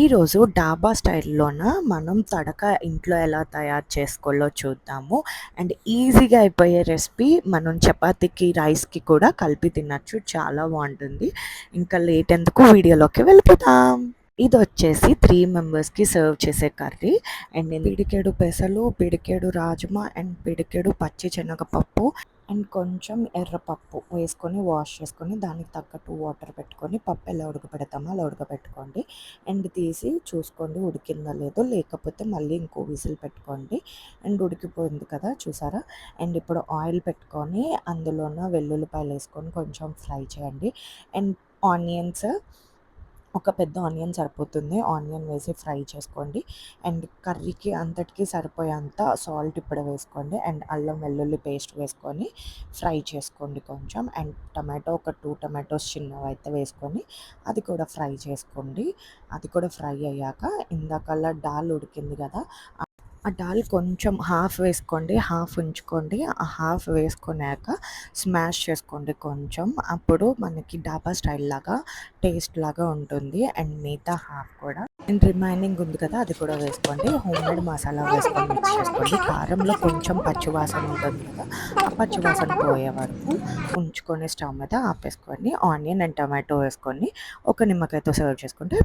ఈరోజు డాబా స్టైల్లోన మనం తడక ఇంట్లో ఎలా తయారు చేసుకోవాలో చూద్దాము. అండ్ ఈజీగా అయిపోయే రెసిపీ మనం చపాతీకి రైస్కి కూడా కలిపి తినచ్చు. చాలా బాగుంటుంది. ఇంకా లేట్ ఎందుకు వీడియోలోకి వెళ్ళిపోతాం ఇది వచ్చేసి త్రీ మెంబర్స్కి సర్వ్ చేసే కర్రీ. అండ్ పిడికేడు పెసలు పిడికేడు రాజ్మా అండ్ పిడికేడు పచ్చి శనగపప్పు అండ్ కొంచెం ఎర్రపప్పు వేసుకొని వాష్ చేసుకొని దానికి తగ్గట్టు వాటర్ పెట్టుకొని పప్పు ఎలా ఉడకబెడతామో అలా ఉడకబెట్టుకోండి. అండ్ తీసి చూసుకోండి ఉడికిందో లేదో లేకపోతే మళ్ళీ ఇంకో విజిల్ పెట్టుకోండి. అండ్ ఉడికిపోయింది కదా చూసారా? అండ్ ఇప్పుడు ఆయిల్ పెట్టుకొని అందులోన వెల్లుల్లిపాయలు వేసుకొని కొంచెం ఫ్రై చేయండి. అండ్ ఆనియన్స్ ఒక పెద్ద ఆనియన్ సరిపోతుంది. ఆనియన్ వేసి ఫ్రై చేసుకోండి. అండ్ కర్రీకి అంతటికి సరిపోయేంత సాల్ట్ ఇప్పుడు వేసుకోండి. అండ్ అల్లం వెల్లుల్లి పేస్ట్ వేసుకొని ఫ్రై చేసుకోండి కొంచెం. అండ్ టమాటో ఒక టూ టమాటోస్ చిన్నవి అయితే వేసుకొని అది కూడా ఫ్రై చేసుకోండి. అది కూడా ఫ్రై అయ్యాక ఇందాకల్లా డాల్ ఉడికింది కదా ఆ దాల్ కొంచెం హాఫ్ వేసుకోండి హాఫ్ ఉంచుకోండి ఆ హాఫ్ వేసుకున్నాక స్మాష్ చేసుకోండి కొంచెం. అప్పుడు మనకి డాబా స్టైల్ లాగా టేస్ట్ లాగా ఉంటుంది. అండ్ మిగతా హాఫ్ కూడా. అండ్ రిమైనింగ్ ఉంది కదా అది కూడా వేసుకోండి. హోమ్ మేడ్ మసాలా వేసుకొని మిక్స్ చేసుకోండి. కారంలో కొంచెం పచ్చివాసన ఉంటుంది కదా ఆ పచ్చివాసన పోయే వరకు ఉంచుకొని స్టవ్ మీద ఆపేసుకోండి. ఆనియన్ అండ్ టమాటో వేసుకొని ఒక నిమ్మకాయతో సర్వ్ చేసుకుంటే